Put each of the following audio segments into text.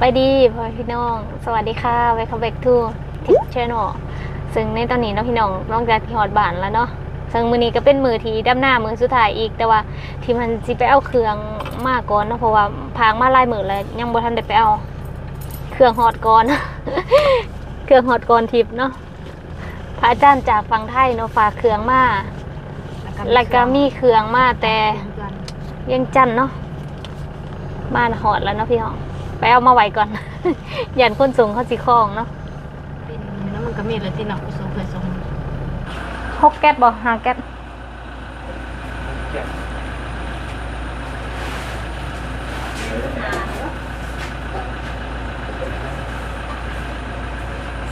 บายดีพ่อพี่น้อง สวัสดีค่ะ Welcome back to Tip Channel ซึ่งในตอนนี้เนาะพี่น้องนอกจากที่ฮอดบานแล้วเนาะซึ่งมือนี้ก็เป็นมือที่ดำหน้ามือสุดท้ายอีก แต่ว่าที่มันสิไปเอาเครื่องมากก่อนเนาะเพราะว่าพางมาหลายมือแล้วยังบ่ทันได้ไปเอา เครื่องฮอดก่อน เครื่องฮอดก่อนทิพเนาะพระอาจารย์จากฝั่งไทยเนาะฝากเครื่องมาแล้วก็มีเครื่องมาแต่ยังจันทน์เนาะบ้านหอดแล้วเนาะพี่น้อง ไปเอามาไว้ก่อน ยันคนสูงเขาสิคลองเนาะเป็นแล้วมันก็มีอะไรที่หนักอุโสเคยส่งหกแก๊สบ่ห้าแก๊ส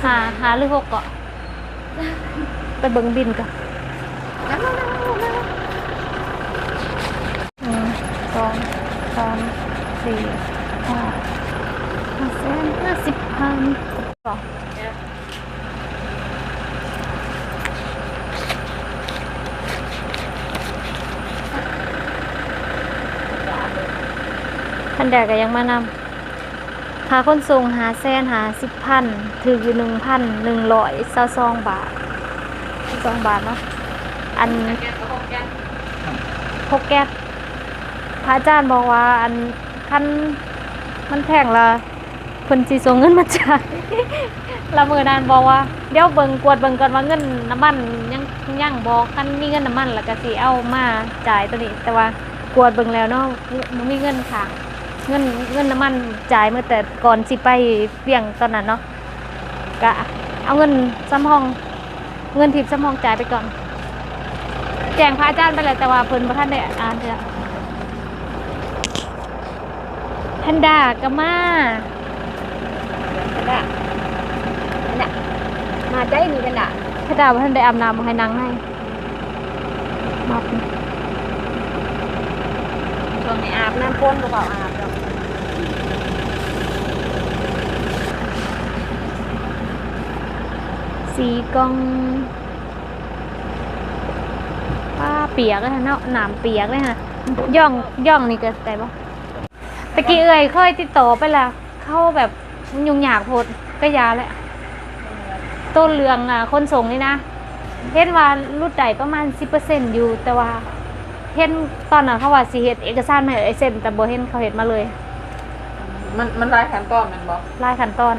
หาหาหรือหกเกาะไปเบิ่งบินก่อนหนึ่งสองสามสี่ห้าห้าแสน ห้าสิบพันก่อนพันแดกก็ยังมานำค่าขนส่งหาแสนหาสิบพันถืออยู่หนึ่งพันหนึ่งร้อยเศร้าซองบาทสองบาทเนาะอันพกแก๊สพระอาจารย์บอกว่าอันคันมันแพงละ คนสีส่งเงินมาจ่ายละมือนานบอกว่าเดี๋ยวเบิ่งกวดเบิ่งก่อนว่าเงินน้ำมันยังยังบอกคันมีเงินน้ำมันแล้วก็สิเอามาจ่ายตัวนี้ แต่ว่ากวดเบิ่งแล้วเนาะมันมีเงินค่ะ เงินเงินน้ำมันจ่ายเมื่อแต่ก่อนสิไปเบี่ยงตอนนั้นเนาะกะเอาเงินซ้ำห้อง เงินทิพย์ซ้ำห้องจ่ายไปก่อน แจ้งพระอาจารย์ไปแล้วแต่ว่าเพิ่นบ่ทันได้อ่านเถอะแพนด้าก็มา นละกันละมาใจนี่กันละแพนด้าบ่ทันได้อาบน้ำบ่ให้นางให้มาเป็นช่วงนี้อาบน้ำพ่นก็เปล่าอาบดอกสีกองป้าเปียกเลยฮะเนาะหนามเปียกเลยฮะย่องย่องนี่ก็ได้ปะตะกี้เอ่ยเคยติดต่อไปแล้วเข้าแบบ ยุ่งยากโพดก็ยาแหละต้นเรืองอะคนส่งนี่นะเห็นว่ารุดใดประมาณสิเปอร์เซ็นอยู่ แต่ว่าเห็นตอนนั้นเขาว่าสิเฮ็ดเอกสารมาให้ไอเซ็นแต่บ่เห็นเขาเฮ็ดมาเลย มันมันรายขั้นตอนมันบอกรายขั้นตอน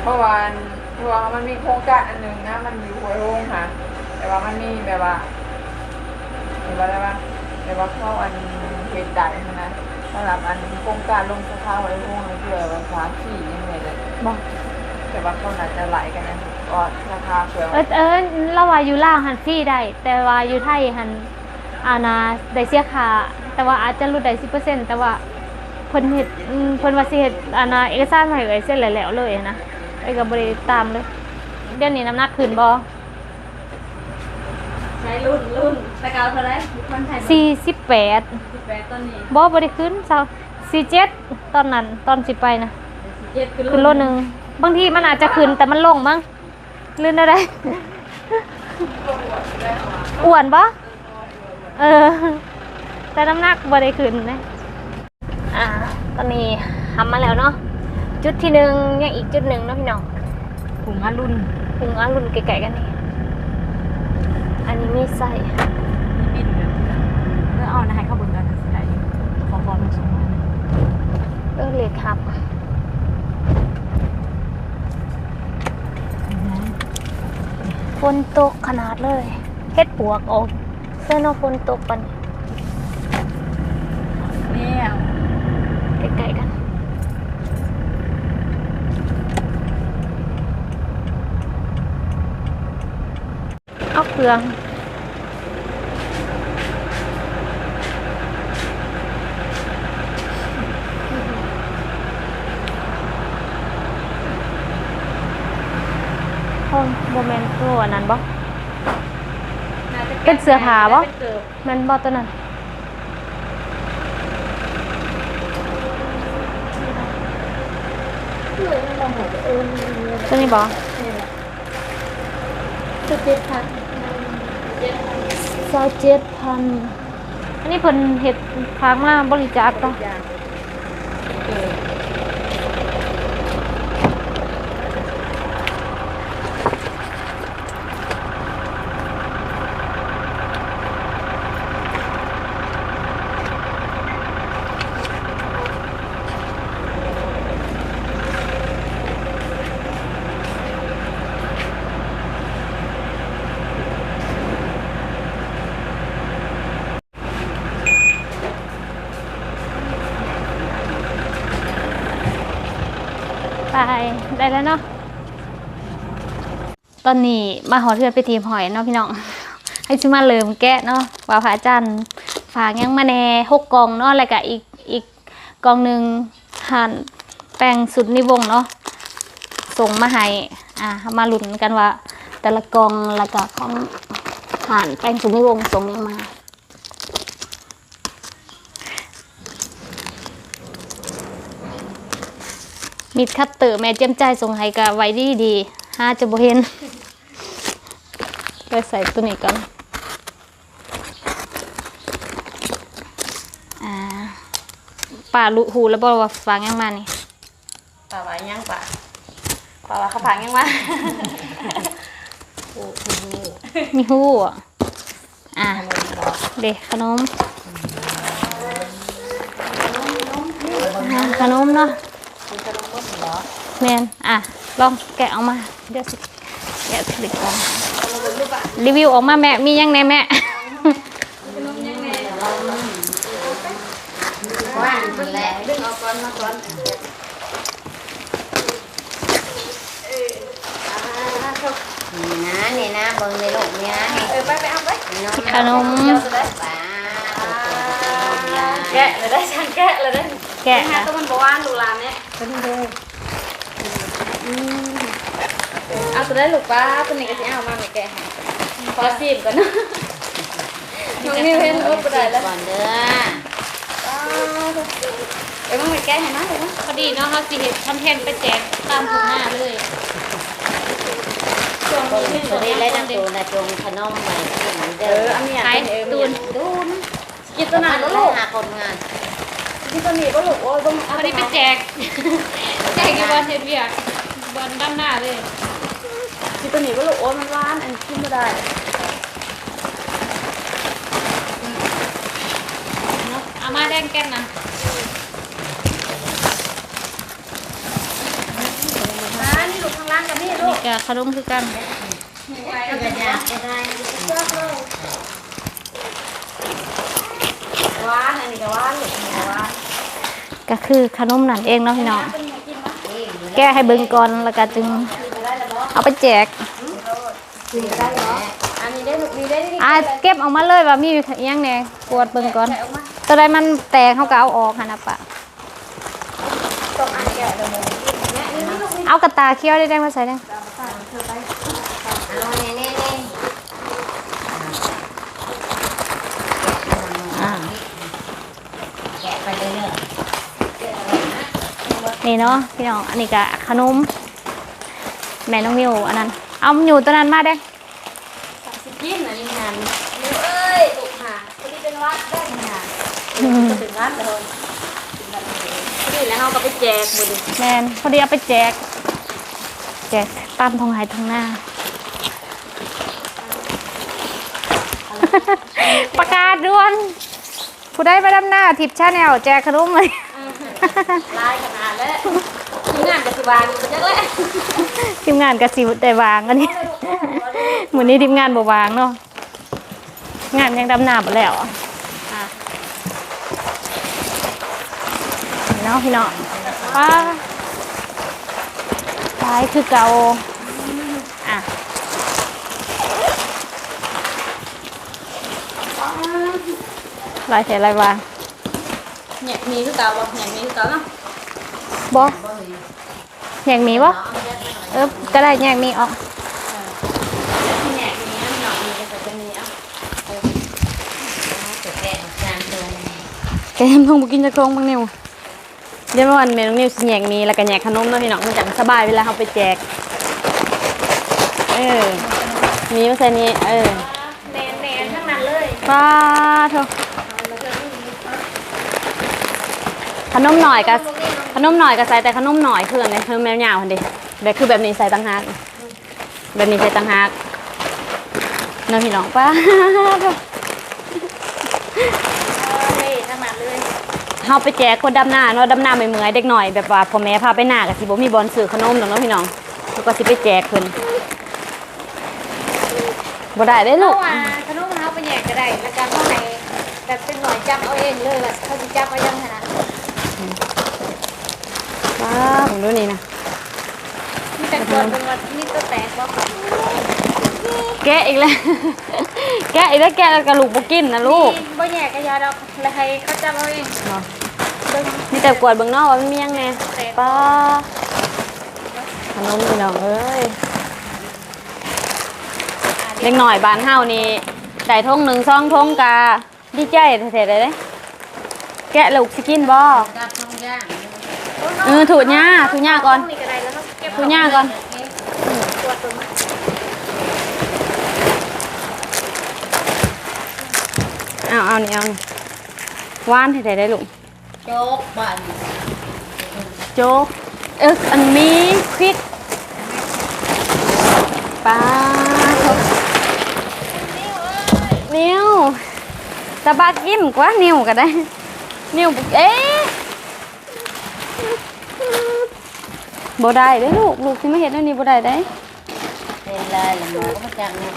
เพราะว่าเพราะว่ามันมีโครงการอันหนึ่งนะ มันอยู่หัวโรงค่ะ แต่ว่ามันมีแบบว่า เห็นว่าอะไรวะแบบว่าเข้าอันเหตุใดนะสำหรับอันโครงการลงสภาหัวโรงเพื่อวันฟ้าขี่ยังไงเลยบอกแต่ว่าเขาอาจจะไหลกันนะก็ราคาเผื่อเออเออเราว่าอยู่ล่าวหันฟรีได้ แต่ว่าอยู่ไทยหันอานาได้เสียค่าแต่ว่าอาจจะลดได้สิเปอร์เซ็นต์แต่ว่าเพิ่นเฮ็ดอืมเพิ่นว่าสิเฮ็ดอานาเอกสารให้เอ้เสร็จแล้วแล้วเลยนะไอ้ก็บ่ได้ตามเลยเดี๋ยวนี้น้ำหนักขึ้นบ่ ช้รุ่นรุ่นตะกาวเท่าไรคนไทย48สิบแปดต้นนี้บ่บ่ได้ขึ้นเซา47ตอนนั้นตอนสิไปนะเจ็ดคือขึ้นโลนึงบางทีมันอาจจะขึ้นแต่มันลงมั้งลื่นได้อ้วนปะเออ แต่น้ำหนักบ่ได้ขึ้นนะอ่าตอนนี้ทำมาแล้วเนาะจุดที่หนึ่งยังอีกจุดหนึ่งเนาะพี่น้องถุงอารุ่นถึงอันรุ่นไกลๆกันนี่อั นนี้มีไส้มีบินแบบเพื่อเอานะให้ข้าบนกันสิได้ขอฟอร์มส่งมาเออเล็กครับฝนตกขนาดเลยเฮ็ดปวกออกเสื้อเนอกฝนตกปันเนี่ยใกล้ๆกันเอาเครื่อง โอ้โมเมนต์ตัวนั้นบ่เป็นเสื้อผ้าบ่ เป็นเกิบแมันบ่ตัวนั้นตัวนี้บ่สเก็ตค่ะเซอยเจ็ดพันอันนี้เพิ่นเฮ็ดพากมาบริจาคต่ออย่างเออ ไปได้แล้วเนาะ ตอนนี้มาหอเทือนไปทีมหอยเนาะพี่น้อง ให้ชิมาเริ่มแกะเนาะว่าพระอาจารย์ฝากยังมาแน่หกกองเนาะแล้วก็อีกอีกกองหนึ่งหั่นแป้งสุดนิวงเนาะส่งมาให้อ่ามาลุ้นกันว่า แต่ละกองล้วก็ของหั่นแป้งสุดนิวงส่งยังมามีดคัตเตอร์แม่เจียมใจส่งให้กับไว้ดีดี ห้าจะบ่เห็นไปใส่ตัวนี้ก่อนอ่าป่าลุหูแล้วบอกว่าฟังยังมานี่ป่าไว้ยังป่าป่าว่าเขาพังยังวะมีหูอะอ่าเด็กขนมอ่าขนมเนาะแมนอะ ลองแกะออกมา เดี๋ยวสิแกะผลิตก่อนรีวิวออกมาแม่ มียังไงแม่ว่านมันแหละดึงเอาก่อนมาก่อนนี่นะนี่นะเบิ่งในโลกนี้นะนี่เออไปไปเอาไปขนมเจ้าได้ป่าแกะเลยได้ฉันแกะเลยได้แกะแกะอะตัวมันบอกว่าลูกหลานเนี่ยเอาตัวได้ลูกป้าตัวนี้ก็จะเอามาไม่แกะให้ขอซีบก่อนเนาะน้องนิวเห็นโอ้ปได้แล้วก่อนเด้อเอ้ยมึงไม่แกะให้นะเดี๋ยวนะพอดีเนาะเขาสิเห็ดคอนเทนต์ไปแจกตามถุงหน้าเลยช่วงคนนี้ตัวนี้และน้ำตูนจงขนมใหม่ที่เหมือนเอเดิอมอันนี้อะขายเออตูตูนนตูนกินตัวไหนก็ลูกหาคนงานกินตัวนี้ก็ลูกโอ้ยต้องพอดีไปแจกแจกอยู่บนเทเบียก บนด้านหน้าเลยกินตัวนี้ก็ลูกโอ้ยมันหวานอันกินไม่ได้เนาะอามาแดงแก้นนะอ่านี่ลูกข้างล่างกับนี่ลูนี่กกับขนมคือกันที่จะอยากจะได้หวานอันนี้ก็หวานลูกอันนี้ก็หวานก็คือขนมนั่นเองเนาะพี่น้องเป็นไง แก้ให้เบิ่งก่อนแล้วก็จึงกินไปได้แล้วบ่เอาไปแจกกินไปได้เหรออันนี้ได้ลูกนี้ได้ดิอะเก็บออกมาเลยว่ามีอหยังแหน่กวดเบิ่งก่อนแกะออกมาตัวใดมันแตกเขาก็เอาออกหั่นน่ะปะต้องอันแกะเดี๋ยวมึงกินเนี่ยนี่นี่ลูกนี่เอากระตาเคี้ยวได้ได้มาใส่ได้เอาเนี่ยนี่นี่อ่า แกะไปเรื่อย นี่เนาะพี่น้องอันนี้ก็ขนม แม่น้องมิวอันนั้น เอาอยู่ตัวนั้นมาได้สิกินอันนี้งานนี่เอ้ยลูกหาคนที่เป็นวัดได้งานจะเป็นวัดเลยนี่แล้วเขาก็ไปแจกหมดเลยแมนพอดีเอาไปแจก แจกตามทงไหทงหน้าประกาศด่วน ผู้ได้ไปดำหน้าทิปชาแนลแจกขนมเลย ลายขนาดแล้วทีมงานกสิบานจังเลยทีมงานกสิได้วางอันนี้เหมือนนี้ทีมงานบ่วางเนาะงานยังดำหนาหมดแล้วอะนี่เนาะพี่น้องป้าไปคือเก่าอะลายเสียลายวาง เนี่ยมีคือเก่าบ่เนี่ยมีคือเก่าเนาะบอแยกหมีบ่เออก็ได้แยกหมีออกเนี่ยมีอันหน่อยมีแต่จะมีอะๆแกะจานเดินแกมต้องบ่กินจะครงบางนิวเดี๋ยววันเมนูนิวสิแยกหมีแล้วก็แยกขนมเนาะพี่น้องมันจังสบายเวลาเฮาไปแจก เออมีมาใส่นี้เออแนนแนนทั้งนั้นเลย ป้าเถอะ ขนมหน่อยกับขนมหน่อยกับใส่แต่ขนมหน่อยคืออันนี้ขนมแมวยาวคนเดีแบบคือแบบนี้ใส่ตังหากแบบนี้ใส่ตังหากน้องพี่น้องป้าเอาดเลยเฮาไปแจกคนดำหน้าเนาะดำหน้าไม่เมื่อยเด็กหน่อยแบบว่าพ่อแม่พาไปหน้ากับสิบ่มีบอลซื้อขนมดอกเนาะพี่น้องแล้วก็สิไปแจกเพิ่นบ่ได้เด้ลูกขนมเขาไปแยกก็ได้แล้วก็เขาให้แบบเป็นหน่วยจับเอาเองเลยแบบเขาจะจับเอายังไงนะ ผมดูนี่นะมีแต่เกิดเป็นวันมีตัวแตกบ่แกะอีกแล้ว แกะอีกแล้วแกะแล้วกระลูกบ่กินนะลูกบ่แยกก็ยาดอกแล้วให้เขาจับเอาเองเนาะเบิ่งมีแต่กวดเบิ่งเนอกว่ามันมีหยังแหน่ป้าขนมพี่น้องเอ้ยเด็กหน่อยบ้านเฮานี่ได้ทงหนึ่งซองทงกาดีใจแท้ๆเลยเด้แกะลูกสิกินบ่กับท้องย่าง เออถูดหญ้าถูดหญ้าก่อนนี่ก็ได้แล้วเขาเก็บถูดหญ้าก่อนต บ้านโจ๊กเอิกอันมีพริกปลานิ้วตะบากินกว่านิ้วก็ได้นิ้วบุกเอ๊ะบ่ได้เด้อลูก ลูกที่ไม่เห็นอันนี้บ่ได้ได้ เป็นลายละหมอก็มาจากเนี่ย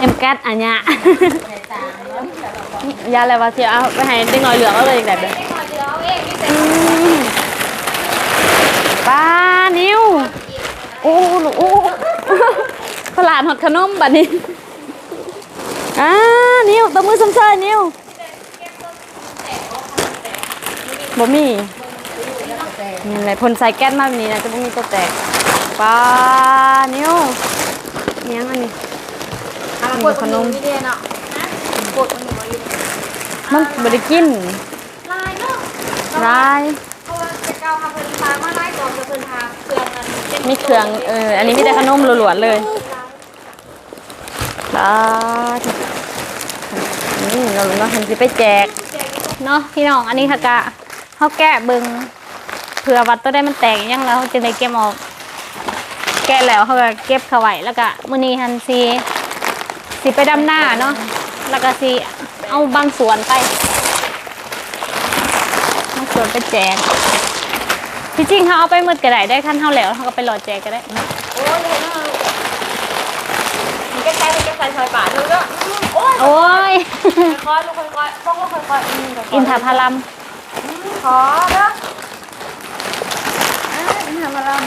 เอ็มแก๊สอันเนี้ยใส่ตามแล้วยาอะไรวะเสียเอาไปให้เด็กน้อยเหลืองเอาเลยอีกแบบเด้อไม่พอจะเอาเองนี่แต่อืมปลานิ้วโอ้ลูกโอ้ขลาดหอดขนมบัดนี้อ่านิ้วตบมือสมชายนิ้ว บ่มีนี่แหละพ่นใส่แก๊สมาแบบนี้นะจะบ่มีตัวแตกปลานิ้วเนี้ยงอันนี้อะกดขนมนี่เด้เนาะนะกดมันอยู่บ่อยู่มันบ่ได้กินลายเนาะลายเพราะว่าจะเก้าทำเพิ่นพามาไล่ก่อนจะเพิ่นพาเครื่องมันเป็นมีเครื่องเอออันนี้มีแต่ขนมล้วนๆเลยลาดอืมเราเราทำสิไปแจกเนาะพี่น้องอันนี้ค่ะกะ เขาแกะเบิงเผื่อวัดตัวได้มันแตกยังแล้วเขาจะได้เก็บออก แกะแล้วเขาก็เก็บเขาไว้แล้วก็มื้อนี้ฮันซีสิไปดำหน้าเนาะแล้วก็สิเอาบางส่วนไปบางส่วนไปแจกที่จริงเขาเอาไปหมดก็ได้ได้ขั้นเท่าแล้วเขาก็ไปหลอดแจกก็ได้โอ้ยเลยเนาะมันจะใช้มันจะใส่ซอยป่าเธอก็โอ้ยโอ้ยค่อยๆลูกค่อยๆต้องค่อยๆอืมค่อยๆอินทผลัม ขอเด้ออ่าอินทผลัม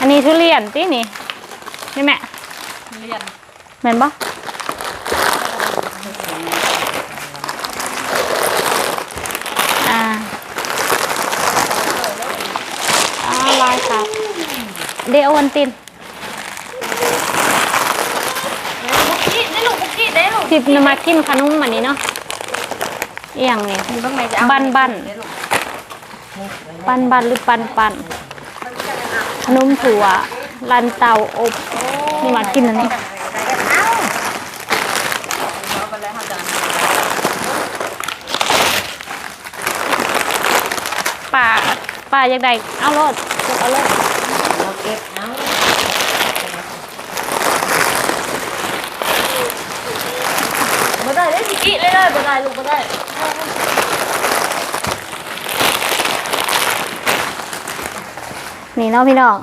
อันนี้ทุเรียนตินี่นี่แม่เรียนแม่นปะอ่าอ่าลายครับเดโอวันตินบุกกี้ได้ลูกบุกกี้ได้ลูกสิบมากินขนมอันนี้เนาะ เอียงนี่มีบ้างไหมจะเอาบันบันปันบันหรือปันปันขนมถั่วลันเตาอบ นี่มากินอันนี้ เอาไปเลยค่ะจ้ะป่าป่าอยากได้เอารถเอารถเราเก็บเอาบ่ได้ได้บุกกี้เลยเลยบ่ได้ลูกบ่ได้ นี่เนาะพี่น้อง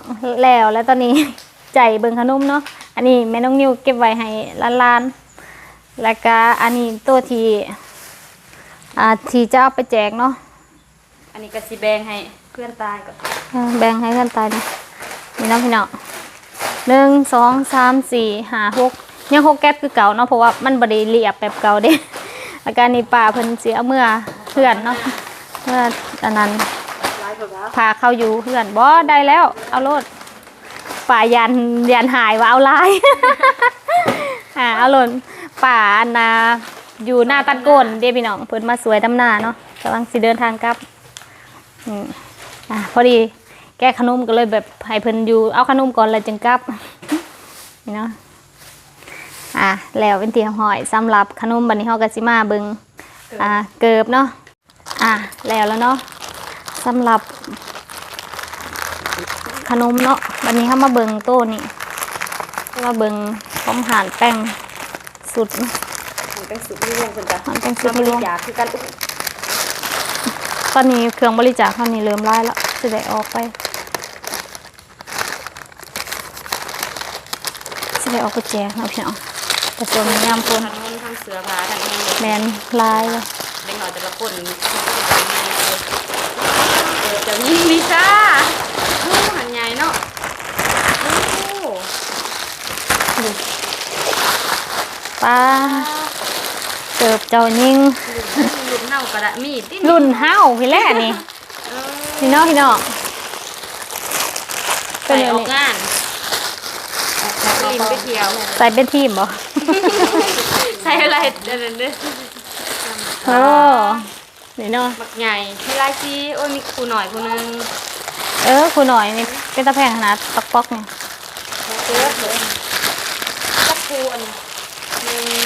แล้วแล้วตอนนี้ใจเบิ่งขนมเนาะอันนี้แม่น้องนิวเก็บไว้ให้หลานๆแล้วก็อันนี้ตัวที่อ่าที่จะเอาไปแจกเนาะอันนี้ก็สิแบงให้เพื่อนตายก่อนเออแบ่งให้กันตายนะนี่เนาะพี่น้องหนึ่งสองสามสี่ห้าหกยังหกแก๊สคือเก่าเนาะเพราะว่ามันบไดีเรียบแบบเก่าเด้ แล้วก็อันนี้ป่าเพิ่นเสียเมื่อเพื่อนเนาะเมื่ออันนั้นพาเข้าอยู่เพื่อนบ่ได้แล้ว เอาโลดป่ายันยันหายว่าเอาลายอ่าเอาโลดป่าอันนาอยู่หน้าตัดโกนเด้พี่น้องเพิ่นมาสวยดำหน้าเนาะกำลังสิเดินทางกลับอืมอ่าพอดีแก้ขนมก็เลยแบบให้เพิ่นอยู่เอาขนมก่อนแล้วจึงกลับนี่เนาะ อะแล้วเป็นเตรียมหอยสำหรับขนมบันนี้เฮาก็สิมาเบิงอ่าเกิบเนาะอะแล้วแล้วเนาะสำหรับขนมเนาะวันนี้เฮามาเบิงโต้นี่มาเบิงของหานแป้งสุดมันเป็นสุดที่เรื่องคนจ้ะหานแป้งสุเราดไม่นี่ได้ลงอยากคือกันอุ๊ยตอนนี้เครื่องบริจาคตอนนี้เริ่มไล่แล้วจะได้ออกไปจะได้ออกไปแจกเนาะพี่น้อง แต่ส่วนยามคนทางนู้นทางเสือผาทางนี้แมนลายเลยเด็กหน่อยแต่ละคนเขาก็จะมีเออจะมีลิซ่าโอ้หันใหญ่เนาะโอ้ป้าเสิร์ฟเจ้ายิงหลุดเน่ากระดะมีดที่รุ่นเฮาพี่แรกนี่เออพี่น้องพี่น้องเป็ใส่นออะอกไรงานลินไปเที่ยวใส่เป็นทีมบ่ ใส่อะไรเดี๋ยวเดี๋ยวโอ้นี่เนาะบักใหญ่มีลายซีโอ้ยมีครูหน่อยคนนึงเออครูหน่อยนี่เป็นตะแพงขนาดปักปอกๆนี่เจ๊เลยจับครูอันนี้หนึ่ง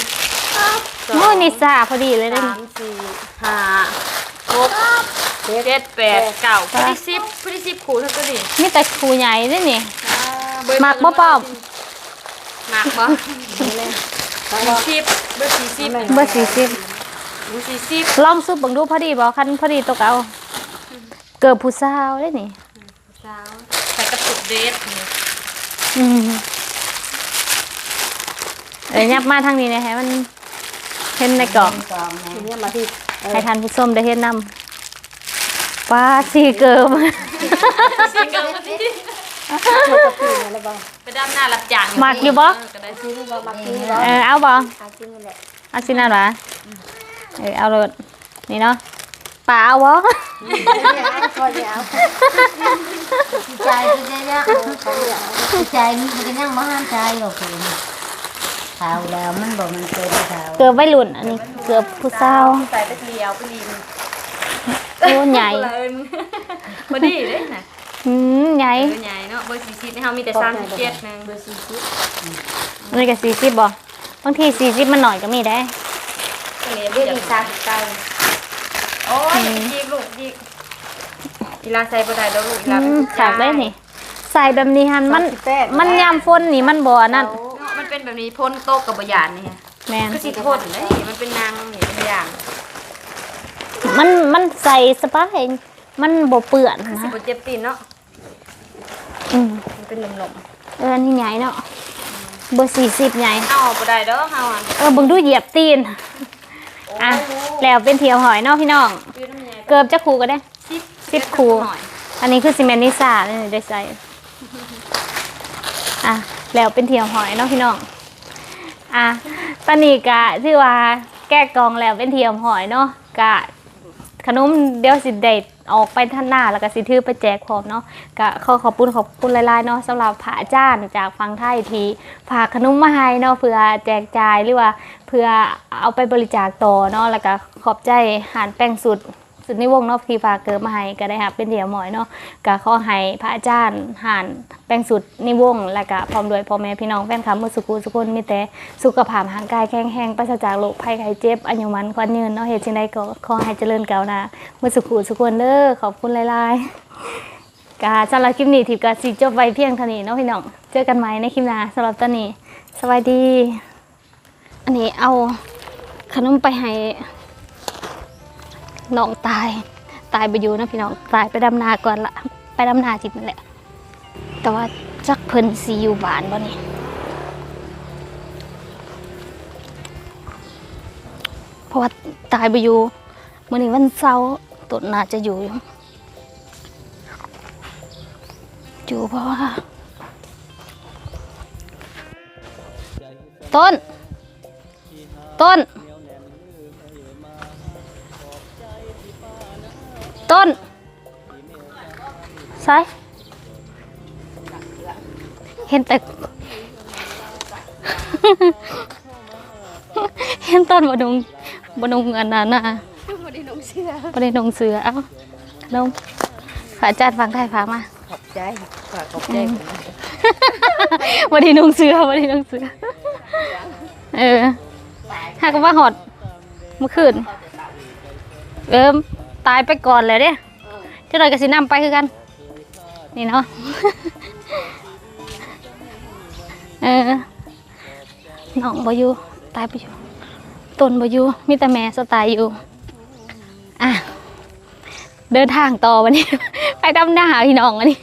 สองโอ้นี่ซ่าพอดีเลยเด้สามสี่ห้าหกเจ็ดแปดเก้าพอดีสิบพอดีสิบครูเท่าตัวนี้นี่แต่ครูใหญ่เด้นี่อ่าเบอร์มักบ่ปอบมักบ่ สิบเบอร์สี่สิบเบอร์สี่สิบเบอร์สี่สิบลองซุปเบังดูพอดีบ่คันพอดีตกเอาเกิดผู้สาวได้นี่สาวใส่กระปุกเดทนี่อืมเอ้ยยับมาทางนี้นะให้มันเห็นในกล่องกองนะเนี่ยมาที่ให้ทานผู้ชมได้เห็นนำป้าสีเกิมสิงกั บไปดำหน้ารับจ้างมักอยู่บ่ก็ได้เออเอาบ่เอาจริงแหละเอาสินั่นหรอเออเอาเลยนี่เนาะป่าเอาบ่ก็จะเอาใจก็จะเนี่ยใจมันก็ยังมาห้ามใจหรอกคุณข่าวแล้วมันบอกมันเป็นข่าวเกิบไว้รุ่นอันนี้เกือบผู้สาวใส่ไปเลียวไปลีนโอ้ใหญ่เลินพอดีเลยนะ อืมใหญ่เบอร์ใหญ่เนาะเบอร์สี่สิบนี่เขามีแต่สามสิบเจ็ดนึงเบอร์สี่สิบนี่ก็สี่สิบบ่บางทีสี่สิบมันหน่อยก็มีได้ก็เลยเรียกอีกสามสิบเก้าโอ้ยจีบลูกจีบอีลาใส่บ่ได้ดอกลูกอีลาอืเป็นมผู้ชฉากได้นี่ใส่แบบนี้ฮันมันมันยามฝนนี่มันบ่นั่นเนาะมันเป็นแบบนี้พ่นโต๊ะกับบหยานนี่ค่ะแม่นก็สิพ่นเลยมันเป็นนางนี่เป็นอย่างมันมันใส่สบายมันบ่เปื้อนสินะบ่เจ็บตีนเนาะ อืมมันเป็นหลมเอออันนี้ใหญ่เนาะเบอร์สี่สิบใหญ่ ๆเอาบ่ได้ดอกเฮาอะเออเบิ่งดูเหยียบตีน อะ แล้วเป็นเทียวหอยเนาะพี่น้องคือน้ำใหญ่เกือบจะคูก็ได้ สิบสิบครูหน่อยอันนี้คือซีเมนต์นิสาเลยได้ใส่อะ แล้วเป็นเทียวหอยเนาะพี่น้อง อะตอนนี้กะที่ว่าแก้กองแล้วเป็นเทียมหอยเนาะกะ ขนมเดี๋ยวสิเดทออกไปท่านหน้าแล้วก็สิทือไปแจกพร้อมเนาะก็ขอขอบคุณขอบคุณหลายๆเนาะสำหรับผาจ้านจากฟังไทยทีฝากขนมมาให้เนาะเพื่อแจกจ่ายหรือว่าเพื่อเอาไปบริจาคต่อเนาะแล้วก็ขอบใจหานแป้งสุด สุดในวงเนาะที่ฝากเกิดมาให้ก็ได้ครับเป็นเดี่ยวหมอยเนาะก็ขอให้พระอาจารย์ห่านแป้งสุดในวงและก็พร้อมด้วยพ่อแม่พี่น้องแฟนคลับมือสุขุสุคนมีแต่สุขภาพร่างกายแข็งแรงปราศจากโรคภัยไข้เจ็บอายุมันควันยืนเนาะเหตุจังใดก็ขอให้เจริญก้าวหน้ามือสุขุสุคนเด้อขอบคุณหลายๆกาสำหรับคลิปนี้ทิพย์กาสิจบไว้เพียงเท่านี้เนาะพี่น้องเจอกันใหม่ในคลิปหน้าสำหรับตอนนี้สวัสดี อันนี้เอาขนมไปให้ น้องตาย ตายไปอยู่นะพี่น้อง ตายไปดำนาก่อนละ ไปดำนาจิตนั่นแหละ แต่ว่าจักเพิ่นซีอยู่บ้านบ่นี่เพราะว่าตายไปอยู่มื้อนี้วันเสาร์ต้นน่าจะอยู่อยู่อยู่เพราะว่าต้น ต้น ต้นใช่เห็นแต่เห็นต้นบนุงบนุงอันนั้นน่ะบได้นงเสือบได้นงเสือเอ้าขนมฝากอาจารย์ฟังไทยฟังมาขอบใจฝากขอบใจวันนี้นุ่งเสื้อวันนี้นุ่งเสื้อเออถ้าก็ว่าหอดเมื่อคืนเออ ตายไปก่อนเลยเด้เจ้าหน่อยก็สินำไปคือกัน นี่เนาะเออน้องบอยู่ตายไปอยู่ต้นบอยู่มีแต่แม่สไตล์อยู่อะเดินทางต่อวันนี้ ไปดำหน้าพี่น้องวันนี้